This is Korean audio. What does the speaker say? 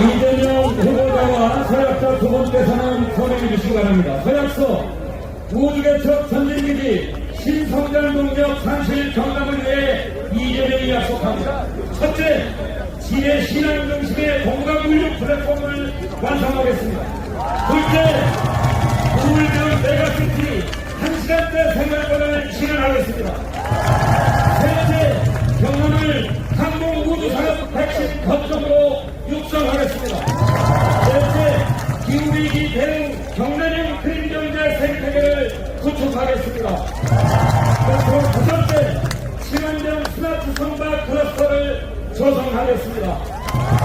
이재명 후보자와 서약서 두 번째서는 손해 주시기 바랍니다. 서약서 우주개척 전진기지 신성장 동력 산실 경감을 위해 이재명이 약속합니다. 첫째, 지혜 신앙 중심의 공감물류 플랫폼을 완성하겠습니다. 둘째, 우울병 메가시티 한 시간대 생활권을 실현하겠습니다. 구축하겠습니다. 그리고 두 번째, 친환경 스마트 선박 클러스터를 조성하겠습니다.